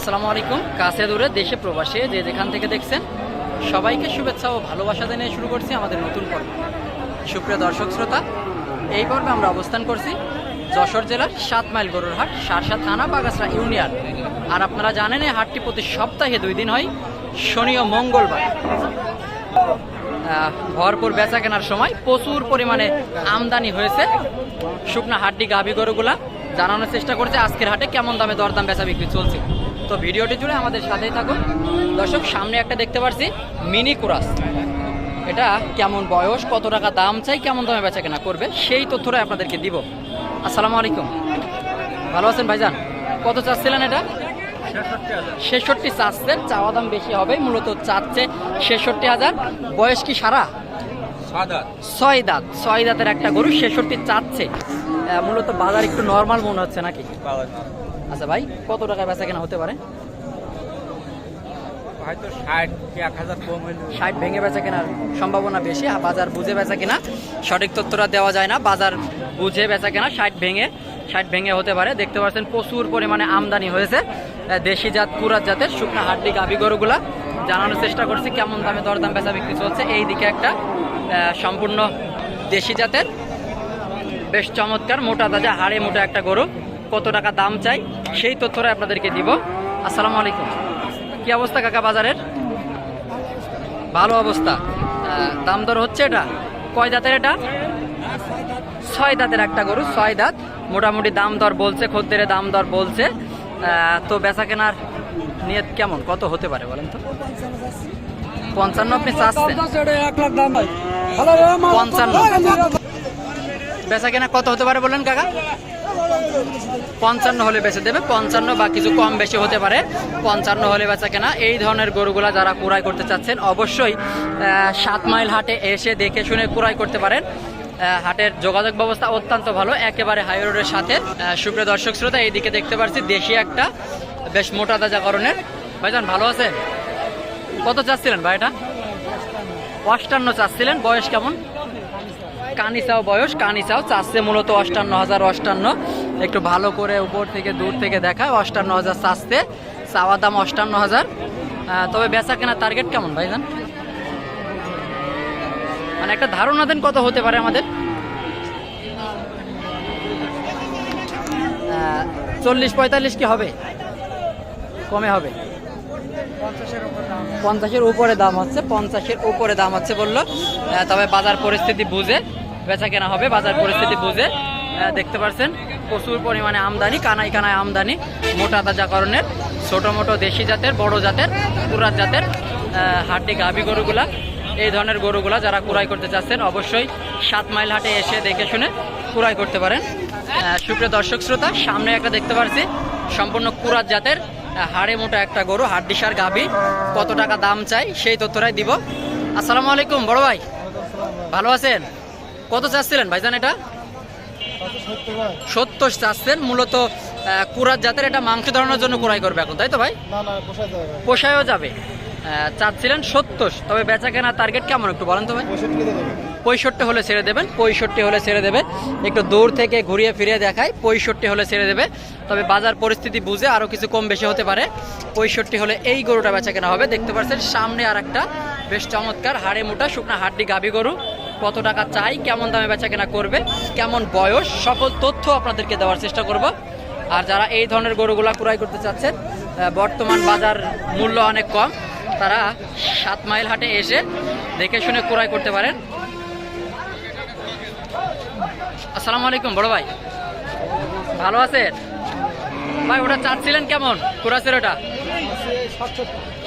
আসসালামু আলাইকুম। কাছে দূরে দেশে প্রবাসে যে যেখান থেকে দেখছেন, সবাইকে শুভেচ্ছা ও ভালোবাসা জানিয়ে শুরু করছি আমাদের নতুন পর্ব। সুপ্রিয় দর্শক শ্রোতা, এই পর্বে আমরা অবস্থান করছি যশোর জেলার সাত মাইল গরুর হাট, সারসা থানা বাগাসরা ইউনিয়ন। আর আপনারা জানেন, এই হাটটি প্রতি সপ্তাহে দুই দিন হয় শনি ও মঙ্গলবার। ভরপুর বেচা কেনার সময় প্রচুর পরিমাণে আমদানি হয়েছে। শুকনা হাড্ডি গাভী গরুগুলা, জানানোর চেষ্টা করছে আজকের হাটে কেমন দামে দরদাম বেচা বিক্রি চলছে। তো ভিডিওটি জুড়ে আমাদের সাথেই থাকুন। দর্শক সামনে একটা দেখতে পাচ্ছি মিনি কুরাস। এটা কেমন বয়স কত টাকা দাম চাই কেমন দামে বেচা কেনা করবে সেই তথ্যটা আপনাদেরকে দিব। আসসালামু আলাইকুম। ভালো আছেন ভাইজান? কত চাচ্ছিলেন এটা? ছেষট্টি চাচ্ছেন চাওয়া দাম বেশি হবে মূলত চাচ্ছে ছেষট্টি হাজার। বয়স কি সারা? ছয় দাঁত। ছয় দাঁতের একটা গরু ছেষট্টি চাচ্ছে। মূলত বাজার একটু নর্মাল মনে হচ্ছে নাকি? আচ্ছা ভাই কত টাকা বেচা কেনা হতে পারে? হয়তো ষাট এক হাজার কম হইলে ষাট ভেঙে বেচা কেনার সম্ভাবনা বেশি আর বাজার বুঝে বেচা কেনা সঠিক তথ্যটা দেওয়া যায় না। বাজার বুঝে বেচা কেনা ষাট ভেঙে ষাট ভেঙে হতে পারে। দেখতে পাচ্ছেন প্রচুর পরিমাণে আমদানি হয়েছে দেশি জাত কুরাত জাতের শুকনা হাড্ডি গাভি গরুগুলা। জানানোর চেষ্টা করছি কেমন দামে দরদাম বেচা বিক্রি চলছে। এই দিকে একটা সম্পূর্ণ দেশি জাতের বেশ চমৎকার মোটা তাজা হাড়ে মোটা একটা গরু। কত টাকা দাম চাই, সেই তথ্যটা আপনাদেরকে দিব। আসসালামু আলাইকুম। কি অবস্থা কাকা বাজারের? ভালো অবস্থা। দাম দর হচ্ছে এটা? কয় দাঁতের এটা? ছয় দাঁতের একটা গরু, ছয় দাঁত। মোটামুটি দাম দর বলছে, খদ্দের দাম দর বলছে। তো বেচা কেনার নিয়ত কেমন? কত হতে পারে বলেন তো? পঞ্চান্ন আপনি চাচ্ছেন? পঞ্চান্ন। বেচা কেনা কত হতে পারে বলেন কাকা? পঞ্চান্ন হলে বেচে দেবে, পঞ্চান্ন বা কিছু কম বেশি হতে পারে। পঞ্চান্ন হলে বেচা কেনা। এই ধরনের গরুগুলা যারা কুড়াই করতে চাচ্ছেন, অবশ্যই সাত মাইল হাটে এসে দেখে শুনে কুড়াই করতে পারেন। হাটের যোগাযোগ ব্যবস্থা অত্যন্ত ভালো, একেবারে হাই রোডের সাথে। সুপ্রিয় দর্শক শ্রোতা, এইদিকে দেখতে পাচ্ছি দেশি একটা, বেশ মোটা তাজা করণের ভাইজান, ভালো আছেন? কত চাচ্ছিলেন ভাই এটা অষ্টান্ন চাচ্ছিলেন, বয়স কেমন? কানিসাও বয়স কানিসাও চাচ্ছে মূলত অষ্টান্ন হাজার অষ্টান্ন। একটু ভালো করে উপর থেকে দূর থেকে দেখা অষ্টান্ন হাজার চাচ্ছে চাওয়া দাম অষ্টান্ন হাজার। তবে বেচা কেনার টার্গেট কেমন ভাইজান? মানে একটা ধারণা দেন কত হতে পারে আমাদের। চল্লিশ পঁয়তাল্লিশ কি হবে? কমে হবে। পঞ্চাশের উপরে দাম হচ্ছে পঞ্চাশের উপরে দাম হচ্ছে বলল। তবে বাজার পরিস্থিতি বুঝে। বেচা কেনা হবে, বাজার পরিস্থিতি বুঝে দেখতে পাচ্ছেন প্রচুর পরিমাণে আমদানি কানাই কানায় আমদানি, মোটা তাজাকরণের ছোট মোটো দেশি জাতের, বড় জাতের, পুরাত জাতের হাড্ডি গাভি গরুগুলা, এই ধরনের গরুগুলা যারা কুড়াই করতে চাচ্ছেন, অবশ্যই সাত মাইল হাটে এসে দেখে শুনে কুড়াই করতে পারেন। সুপ্রিয় দর্শক শ্রোতা, সামনে একটা দেখতে পাচ্ছি সম্পূর্ণ কুরাত জাতের হাড়ে মোটা একটা গরু হাড্ডিসার গাভি, কত টাকা দাম চাই সেই তথ্যটাই দিব। আসসালামু আলাইকুম, বড় ভাই। ভালো আছেন? কত চাচ্ছিলেন ভাইজান এটা? সত্তর চাচ্ছেন মূলত কুরাত জাতের এটা মাংস ধরানোর জন্য কুড়াই করবে এখন তাই তো ভাই? পোষায়ও যাবে। চাচ্ছিলেন সত্তর তবে বেচা কেনার টার্গেট কেমন একটু বলেন তো ভাই? পঁয়ষট্টি হলে ছেড়ে দেবেন পঁয়ষট্টি হলে ছেড়ে দেবে। একটু দূর থেকে ঘুরিয়ে ফিরিয়ে দেখায় পঁয়ষট্টি হলে ছেড়ে দেবে। তবে বাজার পরিস্থিতি বুঝে আরও কিছু কম বেশি হতে পারে। পঁয়ষট্টি হলে এই গরুটা বেচা কেনা হবে। দেখতে পাচ্ছেন সামনে আর একটা বেশ চমৎকার হাড়ে মোটা শুকনা হাড্ডি গাভি গরু। কত টাকা চাই, কেমন দামে বেচা কেনা করবে, কেমন বয়স, সকল তথ্য আপনাদেরকে দেওয়ার চেষ্টা করব। আর যারা এই ধরনের গরুগুলা ক্রয় করতে চাচ্ছেন বর্তমান বাজার মূল্য অনেক কম, তারা সাত মাইল হাটে এসে দেখে শুনে ক্রয় করতে পারেন। আসসালামু আলাইকুম, বড় ভাই। ভালো আছেন? ভাই, ওটা চাচ্ছিলেন কেমন? কুরাসের ওটা?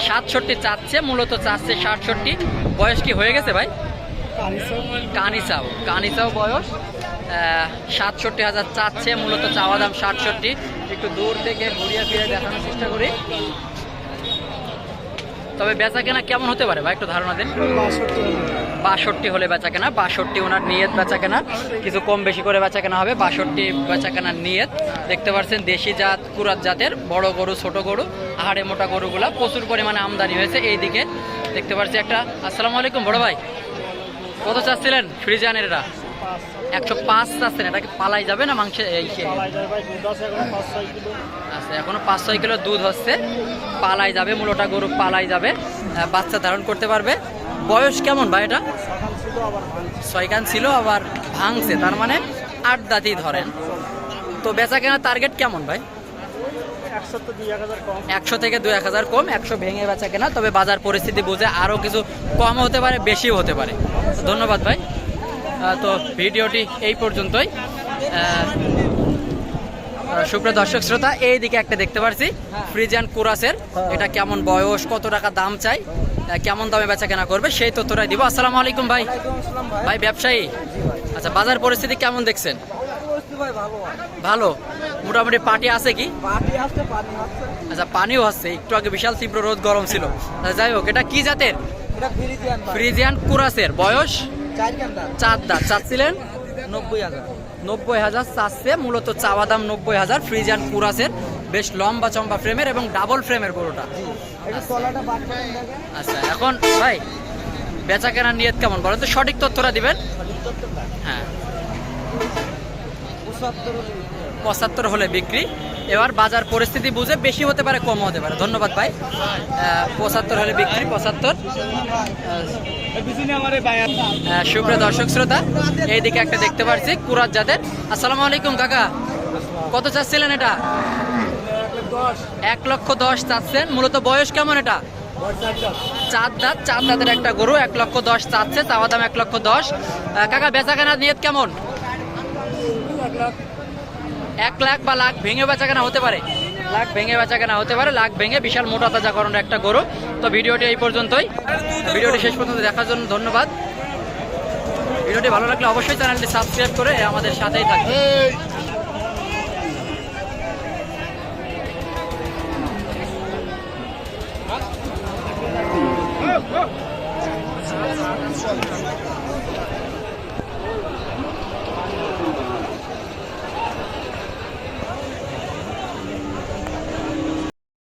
সাতষট্টি। চাচ্ছে, মূলত চাচ্ছে ষাটষট্টি বয়স কি হয়ে গেছে ভাই? কানিসাও। কানিসাও বয়স সাতষট্টি হাজার চাচ্ছে, মূলত চাওয়া দাম ষাটষট্টি একটু দূর থেকে ঘুরিয়ে ফিরে দেখানোর চেষ্টা করি। তবে বেচা কেনা কেমন হতে পারে ভাই, একটু ধারণা দিন? বাষট্টি হলে বেচা কেনা বাষট্টি ওনার নিয়ত বেচা কেনা কিছু কম বেশি করে বেচা কেনা হবে, বাষট্টি বেচা কেনার নিয়ত। দেখতে পাচ্ছেন দেশি জাত, কুরাত জাতের, বড় গরু, ছোট গরু আহাড়ে মোটা গরুগুলা প্রচুর পরিমাণে আমদানি হয়েছে এই দিকে দেখতে পাচ্ছি একটা, আসসালামু আলাইকুম বড় ভাই। কত চাচ্ছিলেন? ফ্রিজানের এটা একশো পাঁচ চাচ্ছেন এটা কি পালাই যাবে না মাংসে এই কিলো। আচ্ছা এখনও পাঁচ ছয় কিলো দুধ হচ্ছে। পালাই যাবে মূলটা গরু পালাই যাবে। বাচ্চা ধারণ করতে পারবে। বয়স কেমন ভাই এটা? সকাল ছিল আবার ছয় কান ছিল আবার ভাঙছে তার মানে আট দাঁতই ধরেন। তো বেচা কেনার টার্গেট কেমন ভাই? একশো থেকে দু এক হাজার কম একশো ভেঙে বেচা কেনা তবে বাজার পরিস্থিতি বুঝে আরও কিছু কম হতে পারে বেশিও হতে পারে। ধন্যবাদ ভাই। তো ভিডিওটি এই পর্যন্তই। সুপ্রিয় দর্শক শ্রোতা এই দিকে একটা দেখতে পারছি ফ্রিজিয়ান কুরাসের। এটা কেমন বয়স কত টাকা দাম চাই কেমন দামে বেচা কেনা করবে সেই তথ্যটাই দিব। আসসালামু আলাইকুম ভাই। ভাই ব্যবসায়ী? আচ্ছা বাজার পরিস্থিতি কেমন দেখছেন? ভালো। মোটামুটি পার্টি আছে কি? আচ্ছা পানিও হচ্ছে একটু আগে বিশাল তীব্র রোদ গরম ছিল। আচ্ছা, যাই হোক এটা কি জাতের? ফ্রিজিয়ান কুরাসের। বয়স? চার দাঁত। চাচ্ছিলেন? নব্বই হাজার। নব্বই হাজার চাচ্ছে। মূলত চাওয়া দাম নব্বই হাজার। ফ্রিজিয়ান কুরাসের। বেশ লম্বা চম্বা ফ্রেমের এবং ডাবল ফ্রেমের গরুটা। আচ্ছা এখন ভাই বেচা কেনার নিয়ত কেমন? বলেন তো সঠিক তথ্যটা দিবেন। হ্যাঁ। পঁচাত্তর হলে বিক্রি এবার বাজার পরিস্থিতি বুঝে বেশি হতে পারে কম হতে পারে। ধন্যবাদ ভাই। পঁচাত্তর হলে বিক্রি, পঁচাত্তর। সুপ্রিয় দর্শক শ্রোতা, এইদিকে একটা দেখতে পাচ্ছি কুরাত জাতের। আসসালামু আলাইকুম, কাকা। কত চাচ্ছিলেন এটা? এক লক্ষ দশ চাচ্ছেন। মূলত বয়স কেমন এটা? চার দাঁত, চার দাঁতের একটা গরু। এক লক্ষ দশ চাচ্ছে, চাওয়া দাম এক লক্ষ দশ। কাকা বেচা কেনার নিয়ত কেমন? এক লাখ বা লাখ ভেঙে বেচা কেনা হতে পারে। লাখ ভেঙে বেচা কেনা হতে পারে, লাখ ভেঙে বিশাল মোটা তাজা করানোর একটা গরু। তো ভিডিওটি এই পর্যন্তই। ভিডিওটি শেষ পর্যন্ত দেখার জন্য ধন্যবাদ। ভিডিওটি ভালো লাগলে অবশ্যই চ্যানেলটি সাবস্ক্রাইব করে আমাদের সাথেই থাকবে